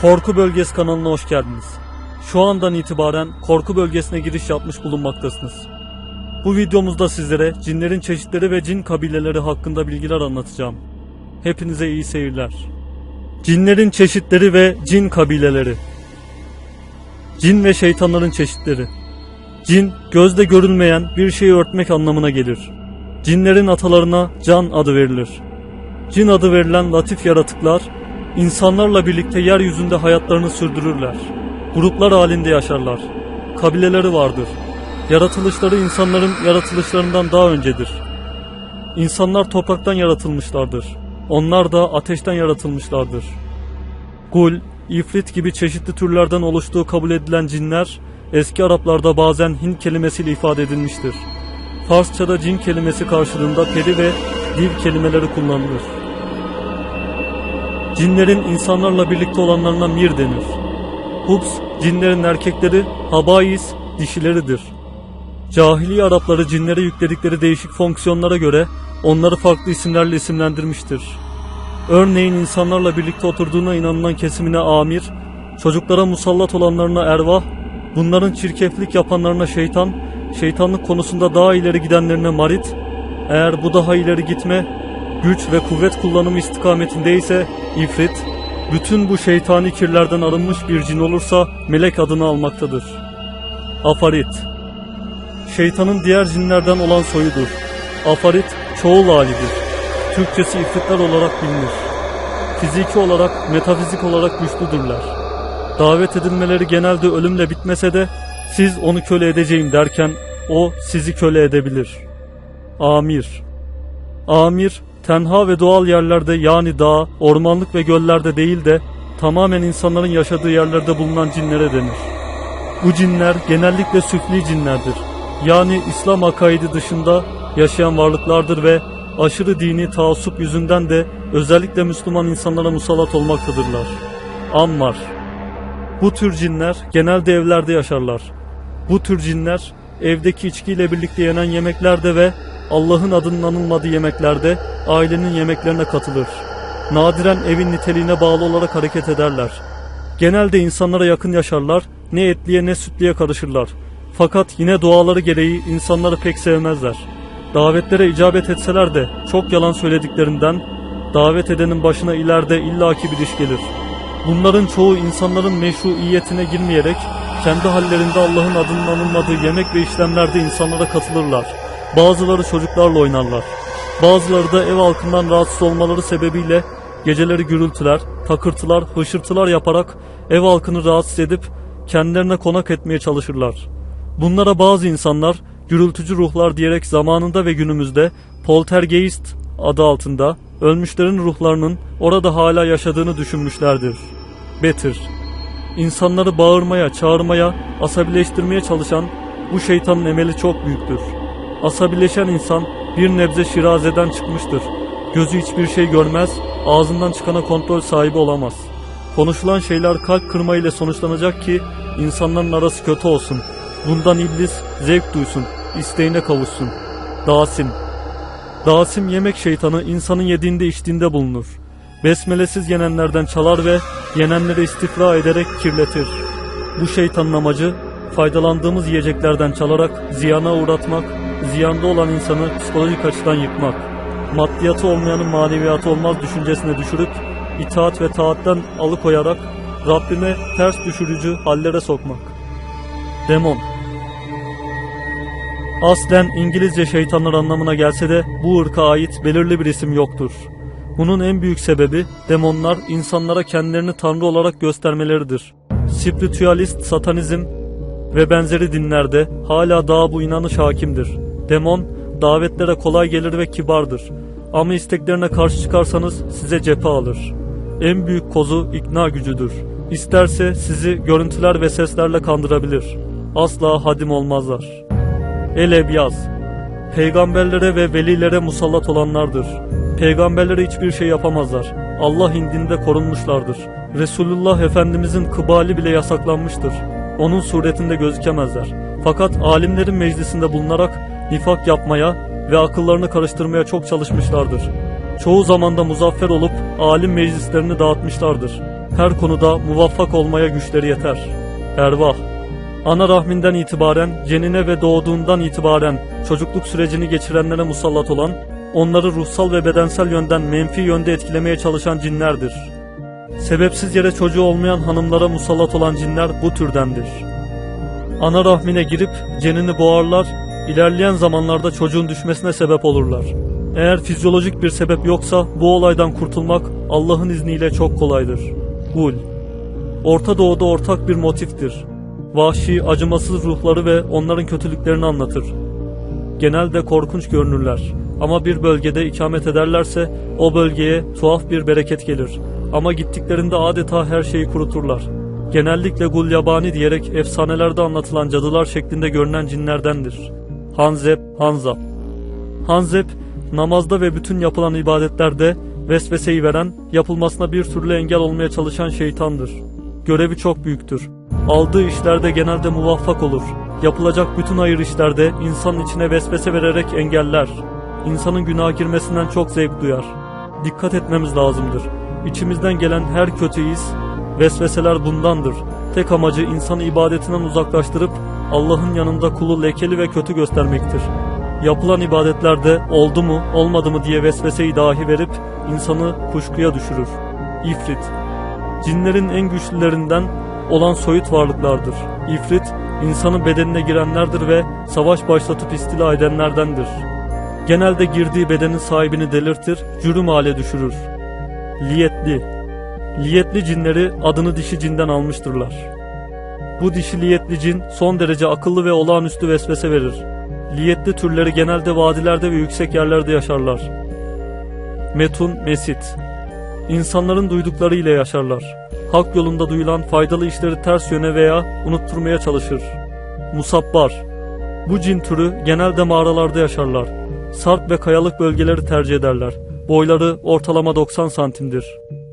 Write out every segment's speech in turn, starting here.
Korku Bölgesi kanalına hoş geldiniz. Şu andan itibaren korku bölgesine giriş yapmış bulunmaktasınız. Bu videomuzda sizlere cinlerin çeşitleri ve cin kabileleri hakkında bilgiler anlatacağım. Hepinize iyi seyirler. Cinlerin çeşitleri ve cin kabileleri. Cin ve şeytanların çeşitleri. Cin, gözle görülmeyen bir şeyi örtmek anlamına gelir. Cinlerin atalarına can adı verilir. Cin adı verilen latif yaratıklar, insanlarla birlikte yeryüzünde hayatlarını sürdürürler. Gruplar halinde yaşarlar. Kabileleri vardır. Yaratılışları insanların yaratılışlarından daha öncedir. İnsanlar topraktan yaratılmışlardır. Onlar da ateşten yaratılmışlardır. Gul, ifrit gibi çeşitli türlerden oluştuğu kabul edilen cinler, eski Araplarda bazen Hint kelimesiyle ifade edilmiştir. Farsçada cin kelimesi karşılığında peri ve div kelimeleri kullanılır. Cinlerin insanlarla birlikte olanlarına mir denir. Hubs, cinlerin erkekleri, habayis, dişileridir. Cahiliye Arapları cinlere yükledikleri değişik fonksiyonlara göre onları farklı isimlerle isimlendirmiştir. Örneğin insanlarla birlikte oturduğuna inanılan kesimine amir, çocuklara musallat olanlarına ervah, bunların çirkeflik yapanlarına şeytan, şeytanlık konusunda daha ileri gidenlerine marit, eğer bu daha ileri gitme, güç ve kuvvet kullanımı istikametindeyse ifrit, bütün bu şeytani kirlerden arınmış bir cin olursa melek adını almaktadır. Afarit Şeytanın diğer cinlerden olan soyudur. Afarit çoğul halidir. Türkçesi ifritler olarak bilinir. Fiziki olarak, metafizik olarak güçlüdürler. Davet edilmeleri genelde ölümle bitmese de siz onu köle edeceğim derken o sizi köle edebilir. Amir Amir, tenha ve doğal yerlerde yani dağ, ormanlık ve göllerde değil de tamamen insanların yaşadığı yerlerde bulunan cinlere denir. Bu cinler genellikle süfli cinlerdir. Yani İslam akaidi dışında yaşayan varlıklardır ve aşırı dini taassup yüzünden de özellikle Müslüman insanlara musallat olmaktadırlar. Ammar Bu tür cinler genelde evlerde yaşarlar. Bu tür cinler evdeki içkiyle birlikte yenen yemeklerde ve Allah'ın adının anılmadığı yemeklerde ailenin yemeklerine katılır. Nadiren evin niteliğine bağlı olarak hareket ederler. Genelde insanlara yakın yaşarlar, ne etliye ne sütliye karışırlar. Fakat yine doğaları gereği insanları pek sevmezler. Davetlere icabet etseler de çok yalan söylediklerinden davet edenin başına ileride illaki bir iş gelir. Bunların çoğu insanların meşruiyetine girmeyerek kendi hallerinde Allah'ın adının anılmadığı yemek ve işlemlerde insanlara katılırlar. Bazıları çocuklarla oynarlar. Bazıları da ev halkından rahatsız olmaları sebebiyle geceleri gürültüler, takırtılar, hışırtılar yaparak ev halkını rahatsız edip kendilerine konak etmeye çalışırlar. Bunlara bazı insanlar gürültücü ruhlar diyerek zamanında ve günümüzde poltergeist adı altında ölmüşlerin ruhlarının orada hala yaşadığını düşünmüşlerdir. Betir İnsanları bağırmaya, çağırmaya, asabileştirmeye çalışan bu şeytanın emeli çok büyüktür. Asabileşen insan bir nebze şirazeden çıkmıştır. Gözü hiçbir şey görmez, ağzından çıkana kontrol sahibi olamaz. Konuşulan şeyler kalp kırma ile sonuçlanacak ki insanların arası kötü olsun. Bundan iblis zevk duysun, isteğine kavuşsun. Dasim Dasim yemek şeytanı insanın yediğinde içtiğinde bulunur. Besmelesiz yenenlerden çalar ve yenenleri istifra ederek kirletir. Bu şeytanın amacı faydalandığımız yiyeceklerden çalarak ziyana uğratmak, ziyanda olan insanı psikolojik açıdan yıkmak, maddiyatı olmayanın maneviyatı olmaz düşüncesine düşürüp itaat ve taatten alıkoyarak Rabbime ters düşürücü hallere sokmak. Demon Aslen İngilizce şeytanlar anlamına gelse de bu ırka ait belirli bir isim yoktur. Bunun en büyük sebebi demonlar insanlara kendilerini tanrı olarak göstermeleridir. Spiritüalist satanizm ve benzeri dinlerde hala daha bu inanış hakimdir. Demon davetlere kolay gelir ve kibardır. Ama isteklerine karşı çıkarsanız size cephe alır. En büyük kozu ikna gücüdür. İsterse sizi görüntüler ve seslerle kandırabilir. Asla hadim olmazlar. Elebyaz Peygamberlere ve velilere musallat olanlardır. Peygamberlere hiçbir şey yapamazlar. Allah indinde korunmuşlardır. Resulullah Efendimizin kıbali bile yasaklanmıştır. Onun suretinde gözükemezler. Fakat alimlerin meclisinde bulunarak nifak yapmaya ve akıllarını karıştırmaya çok çalışmışlardır. Çoğu zamanda muzaffer olup alim meclislerini dağıtmışlardır. her konuda muvaffak olmaya güçleri yeter. Ervah Ana rahminden itibaren, cenine ve doğduğundan itibaren çocukluk sürecini geçirenlere musallat olan, onları ruhsal ve bedensel yönden menfi yönde etkilemeye çalışan cinlerdir. Sebepsiz yere çocuğu olmayan hanımlara musallat olan cinler bu türdendir. Ana rahmine girip cenini boğarlar, ilerleyen zamanlarda çocuğun düşmesine sebep olurlar. Eğer fizyolojik bir sebep yoksa bu olaydan kurtulmak Allah'ın izniyle çok kolaydır. Gul Orta Doğu'da ortak bir motiftir. Vahşi, acımasız ruhları ve onların kötülüklerini anlatır. Genelde korkunç görünürler. Ama bir bölgede ikamet ederlerse o bölgeye tuhaf bir bereket gelir. Ama gittiklerinde adeta her şeyi kuruturlar. Genellikle gulyabani diyerek efsanelerde anlatılan cadılar şeklinde görünen cinlerdendir. Hanzep, Hanzap Hanzep, namazda ve bütün yapılan ibadetlerde vesveseyi veren, yapılmasına bir türlü engel olmaya çalışan şeytandır. Görevi çok büyüktür. Aldığı işlerde genelde muvaffak olur. Yapılacak bütün hayır işlerde insanın içine vesvese vererek engeller. İnsanın günaha girmesinden çok zevk duyar. Dikkat etmemiz lazımdır. İçimizden gelen her kötü his, vesveseler bundandır. Tek amacı insanı ibadetinden uzaklaştırıp Allah'ın yanında kulu lekeli ve kötü göstermektir. Yapılan ibadetlerde oldu mu olmadı mı diye vesveseyi dahi verip insanı kuşkuya düşürür. İfrit Cinlerin en güçlülerinden olan soyut varlıklardır. İfrit, insanın bedenine girenlerdir ve savaş başlatıp istila edenlerdendir. Genelde girdiği bedenin sahibini delirtir, cürüm hale düşürür. Liyetli Liyetli cinleri adını dişi cinden almıştırlar. Bu dişi liyetli cin son derece akıllı ve olağanüstü vesvese verir. Liyetli türleri genelde vadilerde ve yüksek yerlerde yaşarlar. Metun, Mesit İnsanların duydukları ile yaşarlar. Hak yolunda duyulan faydalı işleri ters yöne veya unutturmaya çalışır. Musabbar Bu cin türü genelde mağaralarda yaşarlar. Sarp ve kayalık bölgeleri tercih ederler. Boyları ortalama 90 santimdir.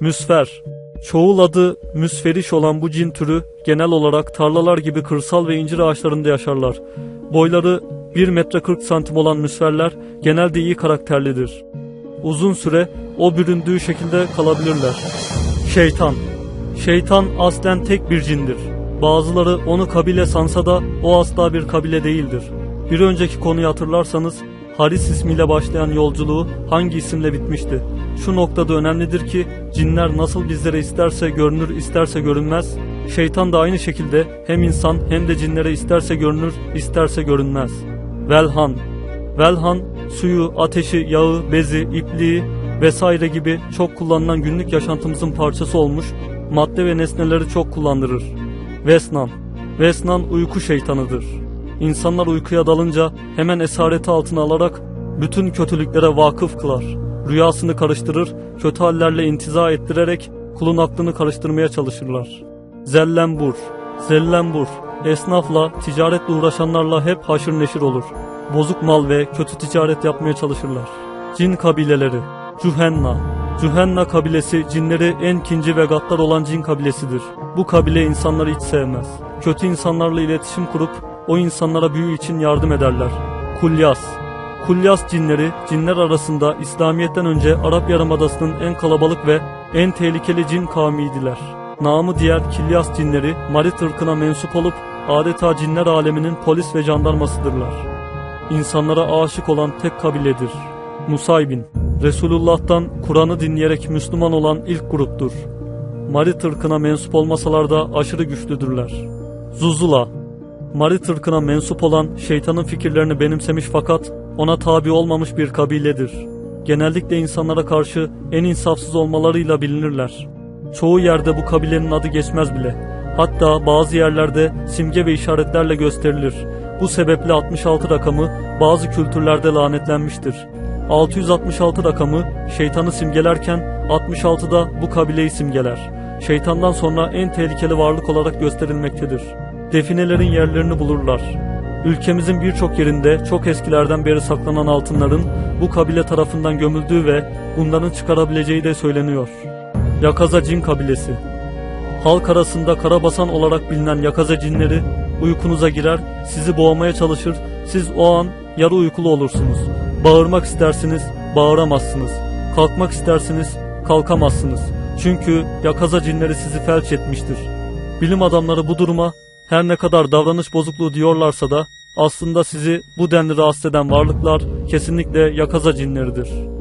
Müsfer Çoğul adı müsferiş olan bu cin türü genel olarak tarlalar gibi kırsal ve incir ağaçlarında yaşarlar. Boyları 1 metre 40 santim olan müsferler genelde iyi karakterlidir. Uzun süre o büründüğü şekilde kalabilirler. Şeytan Şeytan aslen tek bir cindir. Bazıları onu kabile sansa da o asla bir kabile değildir. Bir önceki konuyu hatırlarsanız Haris ismiyle başlayan yolculuğu hangi isimle bitmişti? Şu noktada önemlidir ki cinler nasıl bizlere isterse görünür isterse görünmez, şeytan da aynı şekilde hem insan hem de cinlere isterse görünür isterse görünmez. Velhan Velhan suyu, ateşi, yağı, bezi, ipliği vesaire gibi çok kullanılan günlük yaşantımızın parçası olmuş madde ve nesneleri çok kullandırır. Vesnan Vesnan uyku şeytanıdır. İnsanlar uykuya dalınca hemen esareti altına alarak bütün kötülüklere vakıf kılar. Rüyasını karıştırır, kötü hallerle intiza ettirerek kulun aklını karıştırmaya çalışırlar. Zellembur Zellembur Esnafla, ticaretle uğraşanlarla hep haşır neşir olur. Bozuk mal ve kötü ticaret yapmaya çalışırlar. Cin kabileleri Cuhenna Cuhenna kabilesi cinleri en kinci ve gaddar olan cin kabilesidir. Bu kabile insanları hiç sevmez. Kötü insanlarla iletişim kurup o insanlara büyü için yardım ederler. Kulyas Kulyas cinleri cinler arasında İslamiyet'ten önce Arap Yarımadası'nın en kalabalık ve en tehlikeli cin kavmiydiler. Namı diğer Kilyas cinleri Marit ırkına mensup olup adeta cinler aleminin polis ve jandarmasıdırlar. İnsanlara aşık olan tek kabiledir. Musaybin Resulullah'tan Kur'an'ı dinleyerek Müslüman olan ilk gruptur. Marit ırkına mensup olmasalar da aşırı güçlüdürler. Zuzula Marit ırkına mensup olan şeytanın fikirlerini benimsemiş fakat ona tabi olmamış bir kabiledir. Genellikle insanlara karşı en insafsız olmalarıyla bilinirler. Çoğu yerde bu kabilenin adı geçmez bile. Hatta bazı yerlerde simge ve işaretlerle gösterilir. Bu sebeple 66 rakamı bazı kültürlerde lanetlenmiştir. 666 rakamı şeytanı simgelerken 66 da bu kabileyi simgeler. Şeytandan sonra en tehlikeli varlık olarak gösterilmektedir. Definelerin yerlerini bulurlar. Ülkemizin birçok yerinde çok eskilerden beri saklanan altınların bu kabile tarafından gömüldüğü ve bunların çıkarabileceği de söyleniyor. Yakaza Cin kabilesi Halk arasında karabasan olarak bilinen yakaza cinleri uykunuza girer, sizi boğmaya çalışır, siz o an yarı uykulu olursunuz. Bağırmak istersiniz, bağıramazsınız. Kalkmak istersiniz, kalkamazsınız. Çünkü yakaza cinleri sizi felç etmiştir. Bilim adamları bu duruma her ne kadar davranış bozukluğu diyorlarsa da aslında sizi bu denli rahatsız eden varlıklar kesinlikle yakaza cinleridir.